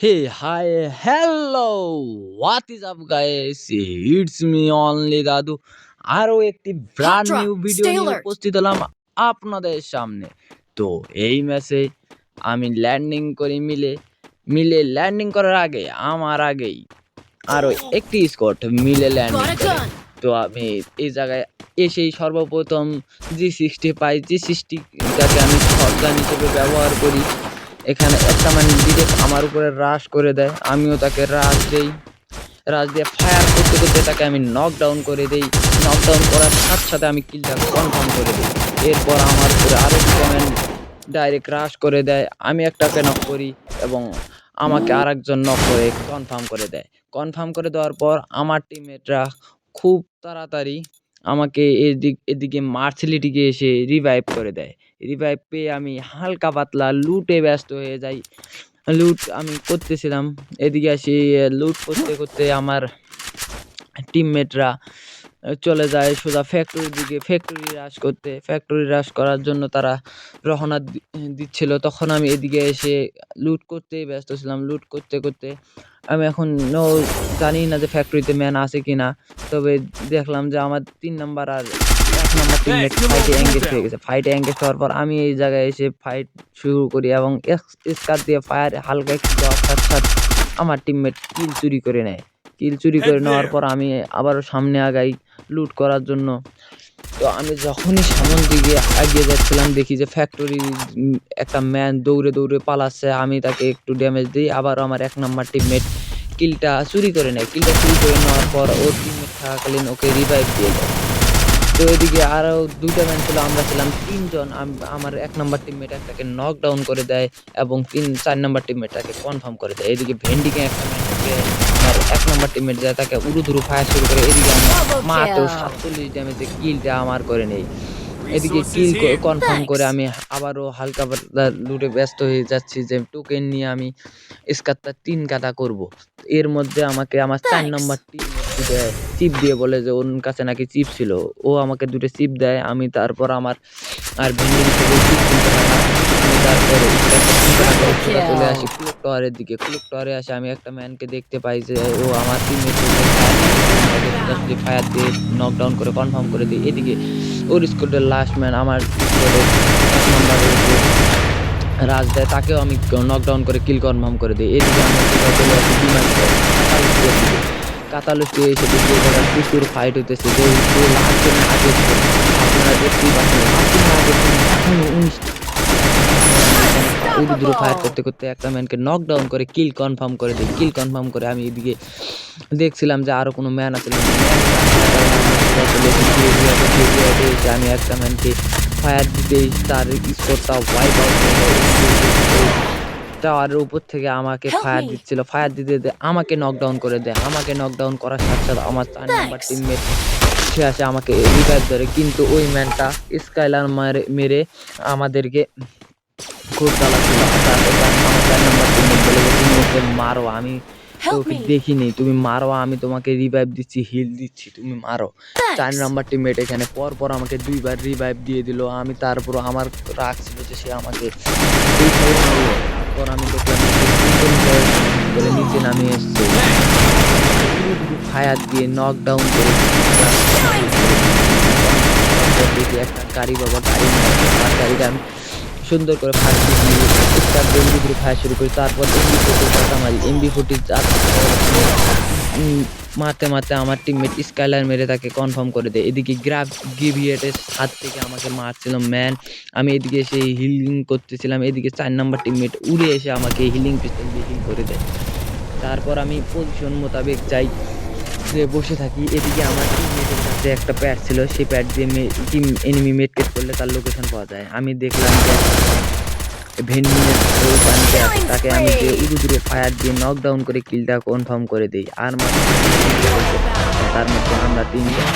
Hey, hi, hello, what is up guys? It's me only দাদু আরও একটি brand new video নিয়ে উপস্থিত হলাম আপনাদের সামনে। তো এই ম্যাচে আমি ল্যান্ডিং করি মিলে। মিলে ল্যান্ডিং করার আগে আমার আগেই আরও একটি স্কট মিলে ল্যান্ডিং. তো আমি এই জায়গায় এসেই সর্বপ্রথম জি সিক্সটি পাই জি সিক্সটিটাকে আমি শটগান হিসেবে ব্যবহার করি এখানে একটা মানে ডিরেক্ট আমার উপরে রাশ করে দেয়। আমিও তাকে রাশ দেই। রাশ দিয়ে ফায়ার করতে করতে তাকে আমি নকডাউন করে দেই। নকডাউন করার সাথে সাথে আমি কিলটা কনফার্ম করে দিই। এরপর আমার উপরে আরও দুটো ডাইরেক্ট রাশ করে দেয়। আমি একটাকে নক করি এবং আমাকে আরেকজন নক করে কনফার্ম করে দেয়। কনফার্ম করে দেওয়ার পর আমার টিমমেটরা খুব তাড়াতাড়ি আমাকে এদিক, এদিকে মার্সেলিটিকে এসে রিভাইভ করে দেয়। রিভাইভ পেয়ে আমি হালকা পাতলা লুটে ব্যস্ত হয়ে যাই। লুট আমি করতেছিলাম। এদিকে আসি লুট করতে করতে আমার টিমমেটরা চলে যায় সোজা ফ্যাক্টরির দিকে। ফ্যাক্টরি রাশ করতে ফ্যাক্টরি রাশ করার জন্য তারা রহনা দিচ্ছিল। তখন আমি এদিকে এসে লুট করতেই ব্যস্ত ছিলাম। লুট করতে করতে আমি এখন জানি না যে ফ্যাক্টরিতে ম্যান আছে কি না তবে দেখলাম যে আমার তিন নাম্বার আর এক নাম্বার টিমমেট ফাইটে এঙ্গেজ হয়ে গেছে। ফাইটে এঙ্গেজ হওয়ার পর আমি এই জায়গায় এসে ফাইট শুরু করি এবং স্কার দিয়ে ফায়ার হালকা একটু দেওয়ার সাথে সাথে আমার টিমমেট কিল চুরি করে নেয়। কিল চুরি করে নেওয়ার পর আমি আবারও সামনে আগাই। লুট করার জন্য। তো আমি যখনই সামন দিকে এগিয়ে যাচ্ছিলাম, দেখি যে ফ্যাক্টরি একটা ম্যান দৌড়ে দৌড়ে পালাচ্ছে। আমি তাকে একটু ড্যামেজ দিই। আবার আমার এক নাম্বার টিমমেট কিলটা চুরি করে নেয়। কিলটা চুরি করে নেওয়ার পর ওর টিমমেট থাকাকালীন ওকে রিভাইভ দিয়ে দেয়। তো এদিকে আরও দুইটা ম্যান ছিল, আমরা ছিলাম তিনজন। আমার এক নাম্বার টিমমেট একটাকে নক ডাউন করে দেয় এবং তিন, চার নাম্বার টিমমেটটাকে কনফার্ম করে দেয়। এদিকে ভেন্ডিকে একটা ম্যানকে আমার এক নাম্বার টিমমেট যায় তাকে উড়ুধুরু ফায়ার শুরু করে এদিকে আমি মাত্র. সাতচল্লিশ ড্যামেজে কিলটা আমার করে নেই এদিকে কিল কনফার্ম করে আমি আবারও হালকা লুটে ব্যস্ত হয়ে যাচ্ছি যে টোকেন নিয়ে আমি স্কারটা তিন কাটা করব এর মধ্যে আমাকে আমার চার. নম্বর টিম চিপ দিয়ে বলে যে ওর কাছে নাকি চিপ ছিল ও আমাকে দুটো চিপ দেয় আমি তারপর আমার আর ভেন্ডি থেকে চিপ তারপর চলে দিকে ক্লক টাওয়ারে আসে আমি একটা ম্যানকে দেখতে পাই যে ও আমার টিমে ফায়ার করে কনফার্ম করে দিই এদিকে ওর স্কুলের লাস্ট ম্যান আমার রাজ দেয় তাকেও আমি নকডাউন করে কিল কনফার্ম করে দিই এদিকে সোজা চলে এসে দেখি এবার প্রচুর ফাইট হইতেছে যে আপনারা দেখতেই পাচ্ছেন আপনি আগে এখনও উনিশটা উড়ু ফায়ার করতে করতে একটা ম্যানকে নকডাউন করে কিল কনফার্ম করে দিই। কিল কনফার্ম করে আমি এদিকে দেখছিলাম যে আরও কোনো ম্যান আছে। আমি একটা ম্যানকে ফায়ার দিতেই তার স্কোরটা ওয়াইপ আউট টাওয়ারের উপর থেকে আমাকে ফায়ার দিচ্ছিল। ফায়ার দিতে দিতে আমাকে নকডাউন করে দেয়। আমাকে নকডাউন করার সাথে সাথে আমার চার নাম্বার. টিমমেট সে আসে আমাকে রিভাইভ ধরে। কিন্তু ওই ম্যানটা স্কাইলার মারে মেরে আমাদেরকে খুব জ্বালাচ্ছিল তারপর আমার চার নাম্বার টিমমেট বলে যে তুমি ওকে মারো আমি তোকে দেখিনি। তুমি মারো আমি তোমাকে রিভাইভ দিচ্ছি হিল দিচ্ছি তুমি মারো। চার. নাম্বার টিমমেট এখানে। পর পর আমাকে দুইবার রিভাইভ দিয়ে দিল। আমি তারপর আমার রাগ ছিল যে সে আমাকে আমি দেখলাম বলে নিচে নামে এসছে। ফায়ার দিয়ে নক ডাউন করে একটা গাড়ি বাবা গাড়ি গাড়িটা আমি সুন্দর করে ফায়ার দিয়ে স্টার এমবি করে ফায়ার শুরু করি তারপর এমবি ফোর্টি চাটা মারি এমবি ফোর্টি মারতে মারতে আমার টিমমেট স্কাইলার মেরে তাকে কনফার্ম করে দেয়। এদিকে গ্রাফ গিভিয়েটের হাত থেকে আমাকে মারছিল ম্যান আমি এদিকে এসে হিলিং করতেছিলাম। এদিকে চার নাম্বার টিমমেট উড়ে এসে আমাকে হিলিং পিস্তল দিয়ে হিল করে দেয়। তারপর আমি পজিশন মোতাবেক যাই। যে বসে থাকি, এদিকে আমার টিমমেটের কাছে একটা প্যাড ছিল, সেই প্যাড দিয়ে টিম এনিমি মেটকেট করলে তার লোকেশন পাওয়া যায়। আমি দেখলাম যে ভেন্ডিনের তাকে আমি যে উড়ু দূরে ফায়ার দিয়ে নকডাউন করে কিলটা কনফার্ম করে দিই। আর তার মধ্যে আমরা তিনজন।